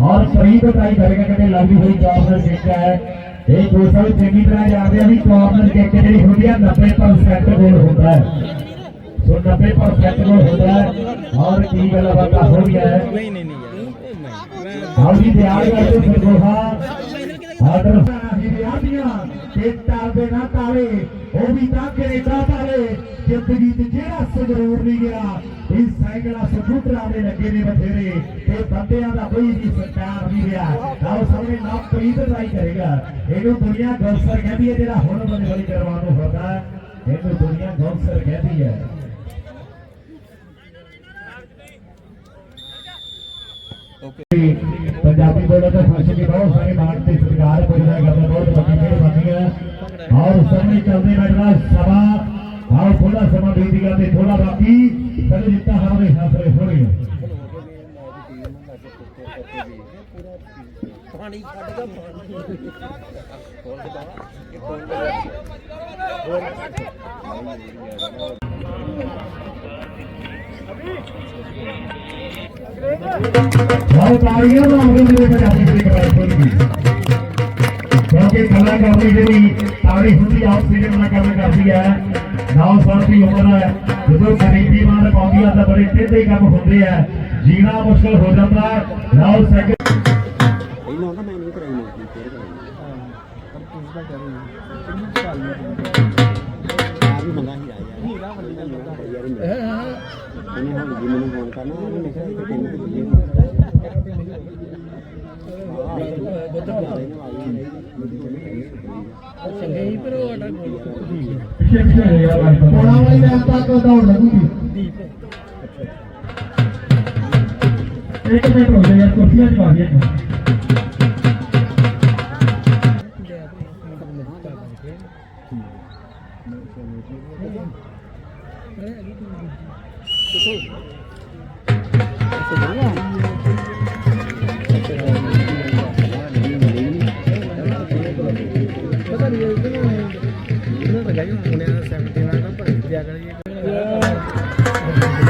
ਔਰ ਫਰੀਦ ਟਰਾਈ ਕਰੇਗਾ ਕਿਤੇ ਲੱਗਦੀ ਹੋਈ ਕਾਰਨਰ ਕਿੱਕ ਹੈ। ਇਹ ਦੋਸਤਾਂ ਨੂੰ ਚੰਗੀ ਤਰ੍ਹਾਂ ਜਾਣਦੇ ਆ ਵੀ ਕਾਰਨਰ ਕਿੱਕ ਜਿਹੜੀ ਹੁੰਦੀ ਆ 90% ਗੋਲ ਹੁੰਦਾ ਹੈ। ਸੋ 90% ਗੋਲ ਹੁੰਦਾ ਹੈ। ਔਰ ਕੀ ਗੱਲ ਬਾਤਾਂ ਹੋ ਗਿਆ ਜੀ ਆਦਰ ਤੇ ਨਾ ਤਾਲੇ ਉਹ ਵੀ ਤਾਂ ਕੈਨੇਡਾ ਤਾਲੇ ਜ਼ਿੰਦਗੀ 'ਚ ਜਿਹੜਾ ਸੰਗਰੂਰ ਨਹੀਂ ਗਿਆ ਇਹ ਸਾਈਕਲਾਂ ਸਕੂਟਰਾਂ ਦੇ ਲੱਗੇ ਨੇ ਬਥੇਰੇ, ਤੇ ਬੰਦਿਆਂ ਦਾ ਕੋਈ ਵੀ ਸਰਕਾਰ ਨਹੀਂ ਰਿਹਾ। ਆਓ ਸਾਹਮਣੇ ਨਾ ਪ੍ਰੀਤ ਟਰਾਈ ਕਰੇਗਾ। ਇਹਨੂੰ ਦੁਨੀਆ ਗੌਸਰ ਕਹਿੰਦੀ ਹੈ, ਜਿਹੜਾ ਹੁਣ ਬੰਦੇ ਵਾਲੀ ਕਰਵਾਉਣ ਨੂੰ ਹੁੰਦਾ ਇਹਨੂੰ ਦੁਨੀਆ ਗੌਸਰ ਕਹਿੰਦੀ ਹੈ। ਪੰਜਾਬੀ ਬੋਲੋ ਤਾਂ ਫਾਸ਼ੇ ਦੀ ਬਹੁਤ ਸਾਰੇ ਮਾਣ ਤੇ ਸਤਿਕਾਰ ਪੁੱਜਦਾ ਕਰਦਾ ਬਹੁਤ ਵੱਡੀ ਮਿਹਰਬਾਨੀ ਹੈ। ਔਰ ਸਾਹਮਣੇ ਚੱਲਦੇ ਬੈਠਣਾ ਸਮਾਂ। ਆਓ ਥੋੜਾ ਸਮਾਂ ਬੀਤ ਤੇ ਥੋੜਾ ਬਾਕੀ ਕਦੇ ਜਿੱਤਾ ਹਾਰੇ ਹਾਸਰੇ ਹੋ ਰਹੀ ਹੈ ਪਾਣੀ ਕੱਢ ਕੇ ਪਾਣੀ ਹੋਰ ਦਿਖਾ ਆਓ ਤਾੜੀਆਂ ਲਾਉਂਦੇ ਮੇਰੇ ਪੰਜਾਬੀ ਦੀ ਕਰਾਈ ਖੋਲ੍ਹੀ ਕਿਉਂਕਿ ਕਲਾ ਕਰਨੀ ਜਿਹੜੀ ਤਾੜੀ ਹੁੰਦੀ ਆਪ ਸੀਰੇ ਨਾਲ ਕੰਮ ਕਰਦੀ ਹੈ 9 ਸਾਲ ਦੀ ਉਮਰ ਹੈ ਜਦੋਂ ਗਰੀਬੀ ਮਾਰ ਪਾਉਂਦੀ ਆ ਤਾਂ ਬੜੇ ਟੇਢੇ ਕੰਮ ਹੁੰਦੇ ਆ। ਜੀਣਾ ਮੁਸ਼ਕਲ ਹੋ ਜਾਂਦਾ ਹੈ ਲਓ ਸੈਕਿੰਡ ਇਹਨਾਂ ਦਾ ਮੈਂ ਨਹੀਂ ਕਰਾਈ ਨਹੀਂ ਫੇਰ ਕਰਾਈ ਆ ਵੀ ਮੰਗਾ ਹੀ। ਆ ਯਾਰ ਹੀਰਾ ਵੱਡੀ ਦਾ ਮੰਗਾ ਯਾਰ ਇਹਨੇ ਹੁਣ ਜੀ ਮੈਨੂੰ ਫੋਨ ਕਰਨਾ ਉਹਨੇ ਲਿਖਿਆ ਕਿ ਪਿੰਡ ਤੇ ਬੁੱਝੇ ਚੰਗੇ ਹੀ ਪਰ ਉਹ ਅਡਾ ਪਿੱਛੇ ਪਿੱਛੇ ਹੋ ਗਿਆ। ਬਾਈ ਕੋਣਾ ਵਾਲੀ ਰੈਂਪ ਤੱਕ ਦੌੜ ਲੱਗੂਗੀ। ਇੱਕ ਮਿੰਟ ਹੋ ਗਿਆ ਕੁਰਸੀਆਂ ਚ ਆ ਗਈਆਂ ਪਤਾ ਨਹੀਂ ਇਹਦੇ ਨਾਲ ਇਹਨਾਂ ਦਾ ਗਾਈ ਹੁਣੇ 79 ਦਾ ਭਰ ਦਿਆ ਕਰੀਏ ਲੱਗੂ ਮੇਰਾ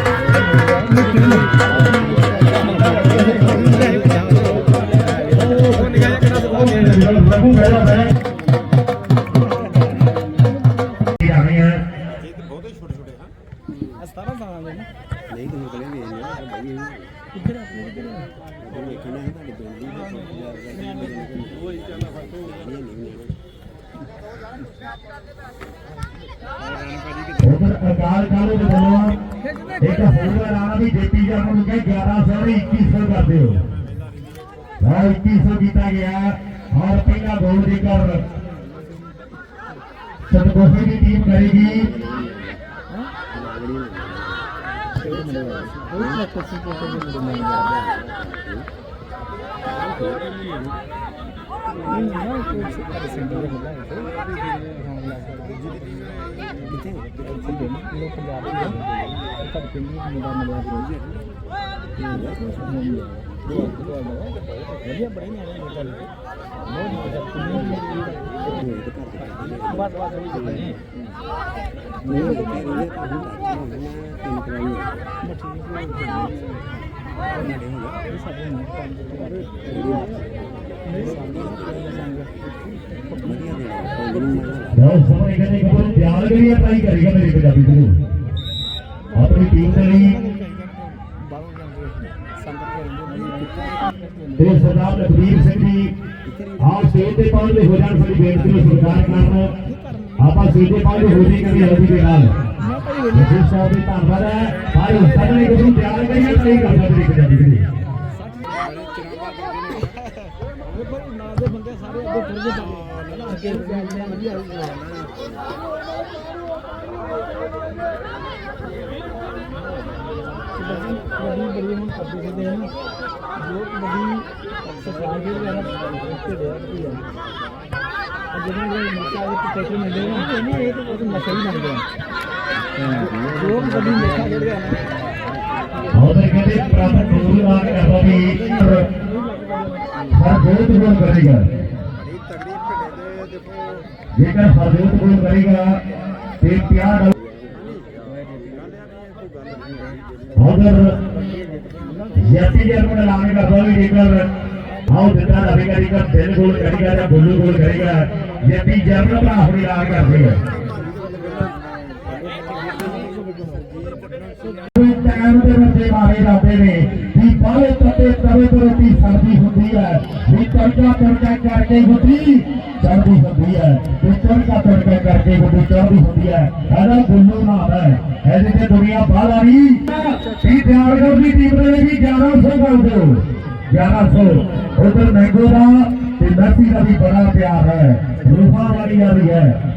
ਉਧਰ ਅਕਾਲ ਕਾਲੇ ਦੇ ਵੱਲੋਂ ਇੱਕ ਹੋਰ ਆਣਾ ਵੀ ਜੇਪੀ ਜੀ ਨੂੰ ਕਹੇ 1100 ਵੀ 2100 ਕਰ ਦਿਓ ਹਾਂ। 2100 ਕੀਤਾ ਗਿਆ। ਔਰ ਪਹਿਲਾ ਗੋਲ ਜੇਕਰ ਸਤਗੋਹੇ ਦੀ ਟੀਮ ਕਰੇਗੀ। ਨਹੀਂ ਨਾ ਕੋਈ ਸਾਡੇ ਸਿੰਗਲ ਹੁੰਦਾ ਕਿੱਥੇ ਕਿੱਥੇ ਪੰਜਾਬ ਦੇ ਸਾਡੇ ਪਿੰਡ ਵਿੱਚ ਮੁੰਡਾ ਮਿਲਿਆ ਵਧੀਆ ਬੜੇ ਨੇ ਗੱਲ ਬਹੁਤ ਬਾਤ ਬਾਤ ਨਹੀਂ ਨਹੀਂ ਇਹ ਤਾਂ ਹੁਣ ਤਿੰਨ ਕਰਾਈ ਇਹ ਸਾਡੇ ਨੂੰ ਬਹੁਤ ਸਮਾਂ ਕਹਿੰਦੇ ਕਿ ਉਹ ਪਿਆਰ ਕਰੀਏ ਟਰਾਈ ਕਰੇਗਾ ਮੇਰੀ ਪੰਜਾਬੀ ਨੂੰ ਆਪਣੀ ਟੀਮ ਦੇ ਲਈ ਤੇ ਸਰਦਾਰ ਲਖਵੀਰ ਸਿੰਘ ਜੀ ਆਪ ਸਟੇਜ ਤੇ ਪਹੁੰਚਦੇ ਹੋ ਜਾਣ ਸਾਡੀ ਬੇਨਤੀ ਨੂੰ ਸਵੀਕਾਰ ਕਰਨ। ਆਪਾਂ ਸਟੇਜ ਤੇ ਪਹੁੰਚਦੇ ਹੋ ਜੀ ਕਰੀ ਹਲਦੀ ਦੇ ਨਾਲ। ਜਿਸ ਸਾਹਿਬ ਦੀ ਧੰਨਵਾਦ ਹੈ। ਭਾਈ ਸਾਡੇ ਲਈ ਤੁਸੀਂ ਪਿਆਰ ਕਰੀਏ ਟਰਾਈ ਕਰਦਾ ਮੇਰੀ ਪੰਜਾਬੀ ਨੂੰ ਬੰਦੇ ਸਾਰੇ ਅੱਗੇ ਤੁਰ ਗਏ ਅੱਗੇ ਵਧੀਆ ਬੜੀ ਬੜੀ ਹੁਣ ਕਰਦੇ ਫਿਰਦੇ ਹਨ ਜੋ ਬੜੀ ਸਰਕਾਰ ਦੇ ਵਾਲਾ ਤੇ ਦੇ ਰਹੀ ਹੈ ਜਦੋਂ ਇਹ ਨਸ਼ਾ ਦੇ ਪੈਸੇ ਮਿਲਦੇ ਨੇ ਇਹ ਨਹੀਂ ਇਹ ਤਾਂ ਉਹ ਨਸ਼ਾ ਹੀ ਬਣ ਗਿਆ ਜੋ ਬੜੀ ਨਸ਼ਾ ਗਿਆ ਨਾ ਉਹਦੇ ਕਹਿੰਦੇ ਦੂਰ ਆ ਕੇ ਕਰਦਾ ਵੀ ਹਰ ਬਹੁਤ ਗੋਲ ਕਰੇਗਾ ਜੇਕਰ ਹਰਜੋਤ ਗੋਲ ਕਰੇਗਾ ਤੇ ਪਿਆਰ ਉਧਰ ਜੈਪੀ ਜਰਮਨ ਐਲਾਨ ਕਰਦਾ ਵੀ ਜੇਕਰ ਆਓ ਜਿੱਦਾਂ ਦਾ ਵੀ ਕਰ ਦਿਲ ਗੋਲ ਕਰੇਗਾ ਜਾਂ ਬੁੱਲੂ ਗੋਲ ਕਰੇਗਾ ਜੈਪੀ ਜਰਮਨ ਭਰਾ ਆਪਣੀ ਐਲਾਨ ਕਰਦੇ ਆ ਕੋਈ ਟਾਈਮ ਦੇ ਬੱਚੇ ਮਾਰੇ ਜਾਂਦੇ ਨੇ ਵੀ ਬਾਹਲੇ ਤੱਤੇ ਤਵੇ ਤੋਂ ਰੋਟੀ ਸਰਦੀ ਹੁੰਦੀ ਹੈ ਵੀ ਤੜਕਾ ਤੜਕਾ ਕਰਕੇ ਹੁੰਦੀ ਚੜਦੀ ਹੁੰਦੀ ਹੈ ਵੀ ਤੜਕਾ ਤੜਕਾ ਕਰਕੇ ਹੁੰਦੀ ਚੜਦੀ ਹੁੰਦੀ ਹੈ ਇਹਦਾ ਗੁੱਲੂ ਨਾਮ ਹੈ ਇਹਦੇ ਤੇ ਦੁਨੀਆ ਬਾਹਲਾ ਨਹੀਂ ਵੀ ਦਿਆਲਗੜ ਦੀ ਟੀਮ ਦੇ ਵੀ 1100 ਕਰ ਦਿਓ 1100 ਉਧਰ ਮਹਿੰਗੋ ਦਾ ਤੇ ਮੈਸੀ ਦਾ ਵੀ ਬੜਾ ਪਿਆਰ ਹੈ ਰੂਹਾਂ ਵਾਲੀ ਦਾ ਵੀ ਹੈ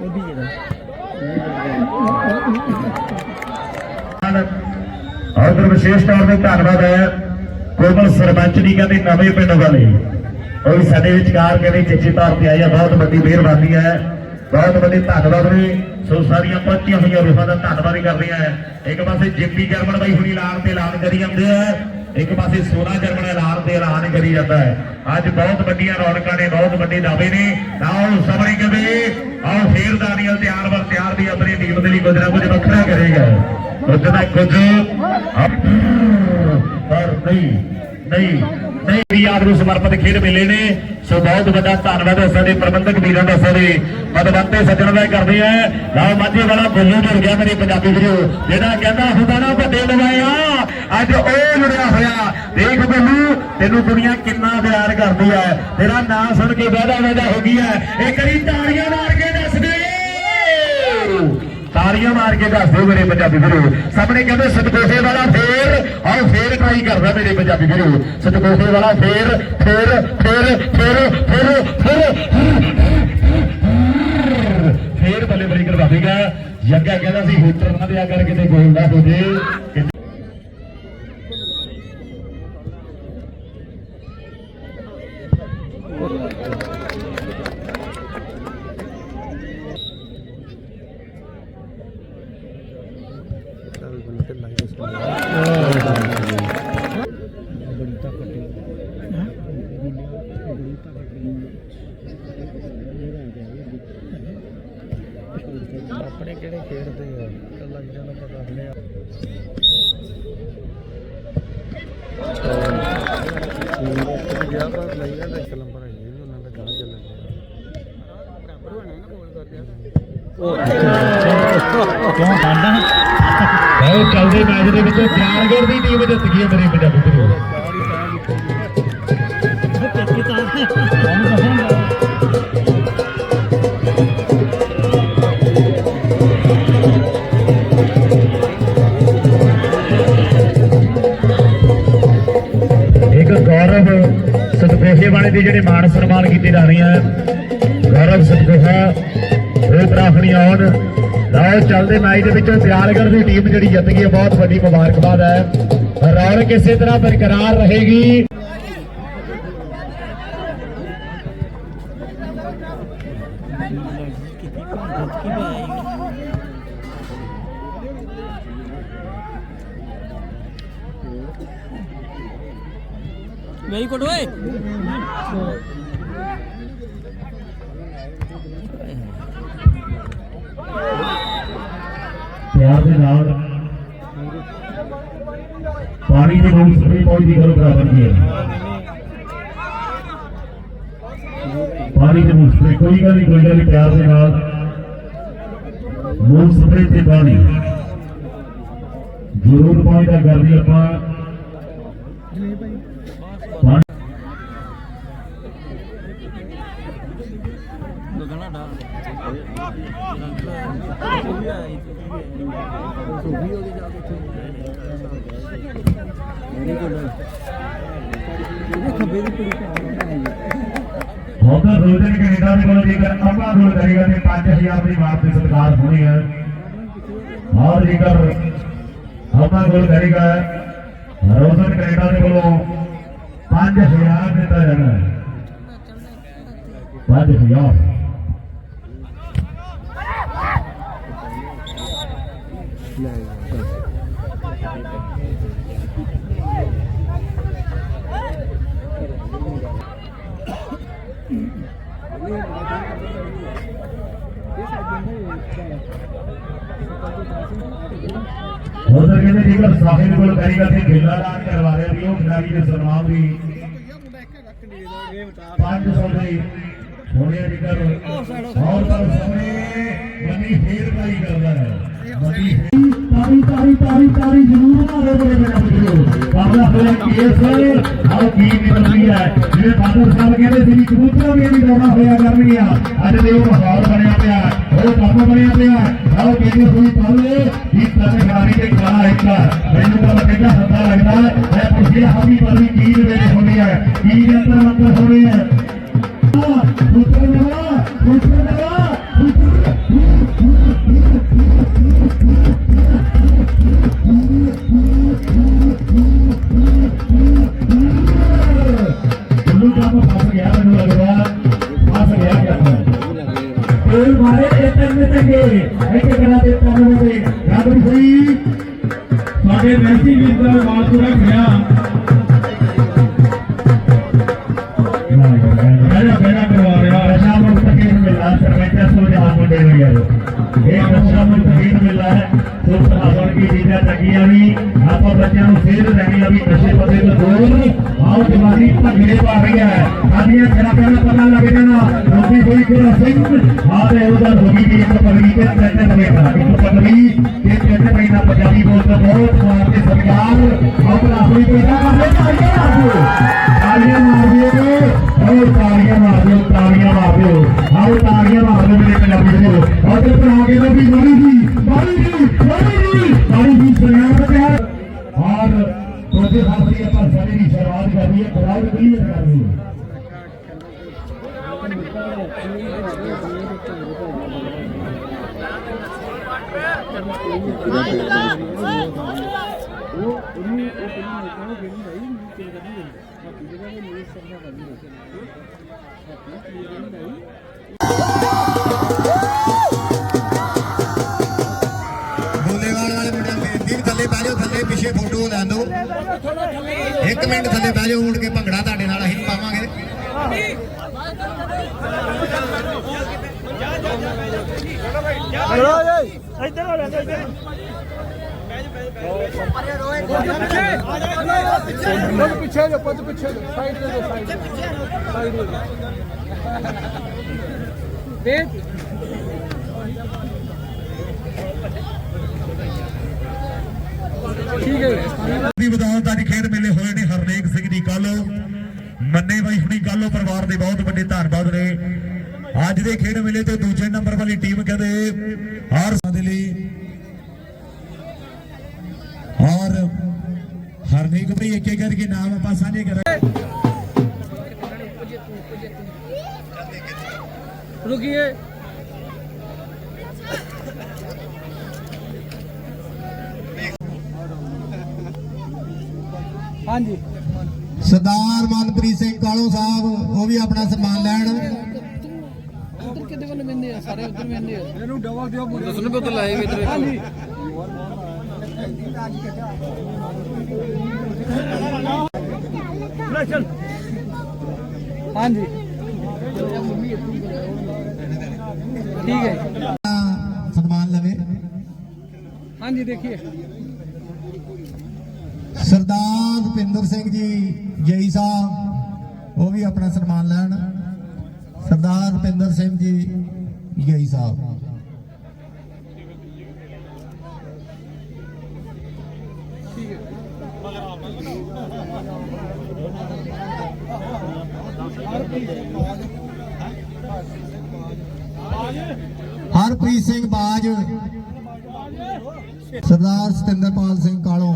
ਉਹਦੀ ਜਿਹੜਾ ਔਰ ਵਿਸ਼ੇਸ਼ ਤੌਰ ਤੇ ਧੰਨਵਾਦ ਹੈ। ਕੋਮਲ ਸਰਪੰਚ ਜੀ ਕਹਿੰਦੇ ਨਵੇਂ ਪਿੰਡ ਵਾਲੇ। ਉਹ ਵੀ ਸਾਡੇ ਵਿਚਕਾਰ ਕਹਿੰਦੇ ਚੇਚੇ ਤੌਰ ਤੇ ਆਈ ਹੈ। ਬਹੁਤ ਵੱਡੀ ਮਿਹਰਬਾਨੀ ਹੈ। ਬਹੁਤ ਵੱਡੀ ਧੰਨਵਾਦ ਨੇ। ਸੋ ਸਾਰੀਆਂ ਪਹੁੰਚੀਆਂ ਹੋਈਆਂ ਰੂਹਾਂ ਦਾ ਧੰਨਵਾਦ ਹੀ ਕਰਦੇ ਆ ਇੱਕ ਪਾਸੇ ਜਿੰਪੀ ਜਰਮਨ ਬਾਈ ਹੁਣੀ ਐਲਾਨ ਤੇ ਲਾਲ ਕਰੀ ਜਾਂਦੇ ਆ। ਇੱਕ ਪਾਸੇ ਸੋਨਾ ਜਰਮਨ ਐਲਾਨ ਤੇ ਐਲਾਨ ਕਰੀ ਜਾਂਦਾ ਹੈ। ਅੱਜ ਬਹੁਤ ਵੱਡੀਆਂ ਰੌਣਕਾਂ ਨੇ, ਬਹੁਤ ਵੱਡੇ ਦਾਅਵੇ ਨੇ। ਆਓ ਸਭਰੇ ਕਦੇ ਆਓ ਫੇਰ ਦਾਨੀਅਲ ਤਿਆਰ ਵਰ ਤਿਆਰ ਦੀ ਆਪਣੀ ਟੀਮ ਦੇ ਲਈ ਕੁਝ ਨਾ ਕੁਝ ਵੱਖਰਾ ਕਰੇਗਾ। ਕੁਝ ਨਾ ਕੁਝ, ਪਰ ਨਹੀਂ। ਨਹੀਂ ਨਹੀਂ, ਵੀ ਯਾਦ ਨੂੰ ਸਮਰਪਿਤ ਖੇਡ ਮੇਲੇ ਨੇ। ਸੋ ਬਹੁਤ ਵੱਡਾ ਧੰਨਵਾਦ ਹੈ ਸਾਡੇ ਪ੍ਰਬੰਧਕ ਵੀਰਾਂ ਦਾ ਸਾਰੇ ਮਦਵੰਤੇ ਸੱਜਣ ਦਾ ਕਰਦੇ ਆ। ਲਾਓ, ਮਾਝੇ ਵਾਲਾ ਬੋਲੂ ਜੁੜ ਗਿਆ ਮੇਰੇ ਪੰਜਾਬੀ ਵੀਰੋ, ਜਿਹੜਾ ਕਹਿੰਦਾ ਹੁੰਦਾ ਨਾ ਵੱਡੇ ਲਵਾਇਆ ਅੱਜ ਉਹ ਜੁੜਿਆ ਹੋਇਆ। ਦੇਖ ਬੋਲੂ, ਤੈਨੂੰ ਦੁਨੀਆ ਕਿੰਨਾ ਪਿਆਰ ਕਰਦੀ ਹੈ। ਤੇਰਾ ਨਾਂ ਸੁਣ ਕੇ ਵਾਦਾ ਵਾਦਾ ਹੋ ਗਈ ਹੈ। ਇਹ ਵਾਰੀ ਤਾੜੀਆਂ ਮਾਰ ਕੇ ਤਾੜੀਆਂ ਮਾਰ ਕੇ ਦੱਸ ਦਿਓ ਮੇਰੇ ਪੰਜਾਬੀ ਵੀਰੋ ਸਾਹਮਣੇ ਕਹਿੰਦੇ ਸਤਕੋਸ਼ੇ ਵਾਲਾ ਫੇਰ ਆਓ ਫੇਰ ਟਰਾਈ ਕਰਦਾ ਮੇਰੇ ਪੰਜਾਬੀ ਵੀਰੋ ਸਤਕੋਸ਼ੇ ਵਾਲਾ ਫੇਰ ਫੇਰ ਫੇਰ ਫੇਰ ਫੇਰ ਫੇਰ ਫੇਰ ਬੱਲੇ ਬੱਲੇ ਕਰਵਾ ਦੇਗਾ ਜੱਗਾ ਕਹਿੰਦਾ ਸੀ ਹੂਟਰ ਨਾ ਦਿਆ ਕਰ ਕਿਤੇ ਗੋਲ ਨਾ ਹੋ ਜੇ ਕਿਉਂ ਖਾਂਦਾ ਬਹੁਤ ਚੱਲਦੇ ਮੈਚ ਦੇ ਵਿੱਚ ਪਿਆਰਗੜ ਦੀ ਟੀਮ ਜਿੱਤ ਗਈ ਹੈ ਮੇਰੇ ਪੰਜਾਬੀ ਵੀਰੋ ਇੱਕ ਗੌਰਵ ਸਤਪੇਸ਼ੇ ਵਾਲੇ ਦੇ ਜਿਹੜੇ ਮਾਣ ਸਨਮਾਨ ਕੀਤੇ ਜਾ ਰਹੇ ਆ ਗੌਰਵ ਸਤਪੇਸ਼ਾ ਉਹ ਪ੍ਰਾਫਣੀ ਆਉਣ। ਲਓ ਚੱਲਦੇ ਮੈਚ ਦੇ ਵਿੱਚੋਂ ਦਿਆਲਗੜ ਦੀ ਟੀਮ ਜਿਹੜੀ ਜਿੱਤ ਗਈ ਹੈ, ਬਹੁਤ ਵੱਡੀ ਮੁਬਾਰਕਬਾਦ ਹੈ। ਰੌਣਕ ਇਸੇ ਤਰ੍ਹਾਂ ਬਰਕਰਾਰ ਰਹੇਗੀ। ਪਿਆਰ ਦੇ ਨਾਲ ਪਾਣੀ ਦੀ ਬੂੰਦ ਸਪਰੇ ਪਾਉਣ ਦੀ ਗੱਲ ਬਰਾਬਰ ਕੀ ਹੈ ਪਾਣੀ ਦੀ ਬੂੰਦ ਸਪਰੇ ਕੋਈ ਗੱਲ ਨਹੀਂ ਕੋਈ ਗੱਲ ਨਹੀਂ ਪਿਆਰ ਦੇ ਨਾਲ ਬੂੰਦ ਸਪਰੇ ਤੇ ਪਾਣੀ ਜ਼ਰੂਰ ਪਾਣੀ ਦਾ ਕਰਦੀ ਆਪਾਂ ਗਗਨਾ ਡਾ ਸੋਫੀ ਹੋ ਗਈ ਜਾ ਕੇ ਨਹੀਂ ਕੋਲ ਇਹ ਖੱਬੇ ਦੀ ਕੁੜੀ ਮੌਕਾ ਦੋ ਦਿਨ ਕੈਨੇਡਾ ਦੇ ਕੋਲ ਜੇਕਰ ਆਪਾਂ ਗੋਲ ਕਰੇਗਾ ਤੇ 5000 ਦੀ ਮਾਰ ਤੇ ਸਤਿਕਾਰ ਹੋਣੀ ਹੈ ਔਰ ਜੇਕਰ ਆਪਾਂ ਗੋਲ ਕਰੇਗਾ ਰੋਜ਼ਨ ਕੈਨੇਡਾ ਦੇ ਕੋਲੋਂ 5000 ਦਿੱਤਾ ਜਾਣਾ ਹੈ 5000 ਲੈ ਉਧਰ ਕਹਿੰਦੇ ਜੇਕਰ ਸਾਹਿਬ ਕੋਲ ਕਾਰੀਗਰ ਤੇ ਖੇਲਾ ਐਲਾਨ ਕਰਵਾ ਰਿਹਾ ਵੀ ਉਹ ਖਿਡਾਰੀ ਦੇ ਸਨਮਾਨ ਦੀ 500 ਦੇ ਹੋਣੇ ਜੇਕਰ ਔਰ ਪਰ ਸਮੇਂ ਬਣੀ ਫੇਰ ਪਾਈ ਕਰਦਾ ਹੈ। ਬਣੀ ਤਾਰੀ ਤਾਰੀ ਤਾਰੀ ਤਾਰੀ ਜ਼ਰੂਰ ਮਾਰੋ ਬੜੇ ਮੇਰੇ ਵੀਰੋ ਬਾਬਾ ਹੋਇਆ ਕੇਸ ਆਹ ਕੀ ਨਿਕਲਦੀ ਹੈ। ਜਿਵੇਂ ਬਾਦਰ ਸਾਹਿਬ ਕਹਿੰਦੇ ਸੀ ਵੀ ਕਬੂਤਰਾਂ ਵੀ ਨਹੀਂ ਦੌੜਾ ਹੋਇਆ ਕਰਨਗੀਆਂ ਅੱਜ ਦੇ ਉਹ ਮਾਹੌਲ ਬਣਿਆ ਪਿਆ ਉਹ ਕੰਮ ਬਣਿਆ ਪਿਆ ਆਹ ਕਹਿੰਦੇ ਹੋਈ ਪਾਲੇ ਵੀ ਤਾਂ ਖਿਡਾਰੀ ਦੇ ਖਿਲਾ ਇੱਕ ਮੈਨੂੰ ਤਾਂ ਲੱਗਦਾ ਹੱਥਾ ਲੱਗਦਾ ਹੈ। ਪੁੱਛਿਆ ਹਾਮੀ ਬਲੀ ਕੀ ਵੇਲੇ ਹੋਣੀ ਹੈ ਕੀ ਜੰਤਰ ਮੰਤਰ ਹੋਣੀ ਹੈ ਕਰਦੇ ਤਾਲੀਆਂ ਮਾਰ ਦਿਓ ਤਾਲੀਆਂ ਮਾਰ ਦਿਓ ਔਰ ਤਾਲੀਆਂ ਮਾਰ ਦਿਓ ਤਾਲੀਆਂ ਮਾਰ ਦਿਓ ਆਓ ਤਾਲੀਆਂ ਮਾਰ ਦਿਓ ਮੇਰੇ ਪੰਜਾਬੀ ਦੇ ਔਰ ਤੇ ਬਣਾ ਕੇ ਦੋ ਵੀ ਮਾਰੀ ਜੀ ਮਾਰੀ ਜੀ ਮਾਰੀ ਜੀ ਮਾਰੀ ਜੀ ਸਲਾਮ ਤੇ ਔਰ ਤੁਹਾਡੇ ਸਾਹਮਣੇ ਆਪਾਂ ਸਾਰੇ ਦੀ ਸ਼ੁਰੂਆਤ ਕਰ ਰਹੀ ਹੈ ਪਿੱਛੇ ਫੋਟੋ ਲੈਣ ਦਿਓ। ਇੱਕ ਮਿੰਟ ਥੱਲੇ ਬਹਿ ਜਾਓ, ਮੁੜ ਕੇ ਭੰਗੜਾ ਤੁਹਾਡੇ ਨਾਲ ਅਸੀਂ ਪਾਵਾਂਗੇ। ਪਿੱਛੇ ਜੋ ਪੱਤ ਪਿੱਛੇ ਜੋ ਸਾਈਡ ਤੇ ਜੋ ਸਾਈਡ ਸਾਈਡ ਦੇ ਠੀਕ ਹੈ ਦੀ ਬਦੌਲਤ ਅੱਜ ਖੇਡ ਮੇਲੇ ਹੋਏ ਨੇ, ਹਰਨੇਕ ਸਿੰਘ ਜੀ ਕਾਲੋ ਮੰਨੇ ਬਾਈ ਹੁਣੀ ਕਾਲੋ ਪਰਿਵਾਰ ਦੇ ਬਹੁਤ ਵੱਡੇ ਧੰਨਵਾਦ ਨੇ। ਅੱਜ ਦੇ ਖੇਡ ਮੇਲੇ ਤੇ ਦੂਜੇ ਨੰਬਰ ਵਾਲੀ ਟੀਮ ਕਹਿੰਦੇ, ਹਰ ਸਾਲ ਦੇ ਲਈ ਔਰ ਹਰਨੇਕ ਭਾਈ ਇੱਕ ਇੱਕ ਕਰਕੇ ਨਾਮ ਆਪਾਂ ਸਾਂਝੇ ਕਰਾਂਗੇ रुकिए हाँ जी ਸਰਦਾਰ ਮਨਪ੍ਰੀਤ ਸਿੰਘ ਕਾਲੋ ਸਾਹਿਬ ਉਹ ਵੀ ਆਪਣਾ ਸਨਮਾਨ ਲੈਣ ਉਧਰ ਕਿੱਦੇ ਵੱਲ ਵੰਦੇ ਆ ਸਾਰੇ ਉਧਰ ਵੰਦੇ ਆ ਇਹਨੂੰ ਡਬਲ ਦਿਓ ਮੁੰਡੇ ਦੱਸਣ ਪਤਾ ਲਾਏ ਵੀ ਇਧਰ ਹਾਂਜੀ ਚਲ ਹਾਂਜੀ। ਠੀਕ ਹੈ ਸਨਮਾਨ ਲਵੇ। ਹਾਂਜੀ ਦੇਖੀਏ। ਸਰਦਾਰ ਭਿੰਦਰ ਸਿੰਘ ਜੀ ਜਈ ਸਾਹਿਬ ਉਹ ਵੀ ਆਪਣਾ ਸਨਮਾਨ ਲੈਣ। ਸਰਦਾਰ ਭਿੰਦਰ ਸਿੰਘ ਜੀ ਜਈ ਸਾਹਿਬ। ਹਰਪ੍ਰੀਤ ਸਿੰਘ ਬਾਜ। ਸਰਦਾਰ ਸਤਿੰਦਰਪਾਲ ਸਿੰਘ ਕਾਲੋਂ।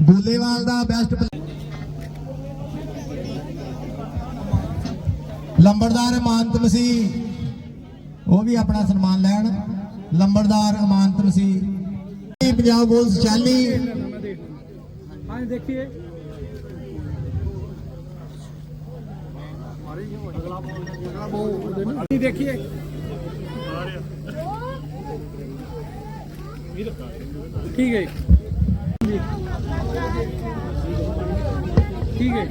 ਬੁੱਲੇਵਾਲ ਦਾ ਬੈਸਟ ਲੰਬੜਦਾਰ ਇਮਾਨਤ ਮਸੀਹ। ਉਹ ਵੀ ਆਪਣਾ ਸਨਮਾਨ ਲੈਣ। ਲੰਬੜਦਾਰ ਇਮਾਨਤ ਮਸੀਹ। ਪੰਜਾਬ ਪੁਲਿਸ ਚਾਲੀ ਹਾਂ ਦੇਖੀਏ। ਅਗਲਾ ਦੇਖੀਏ ਠੀਕ ਹੈ ਠੀਕ ਹੈ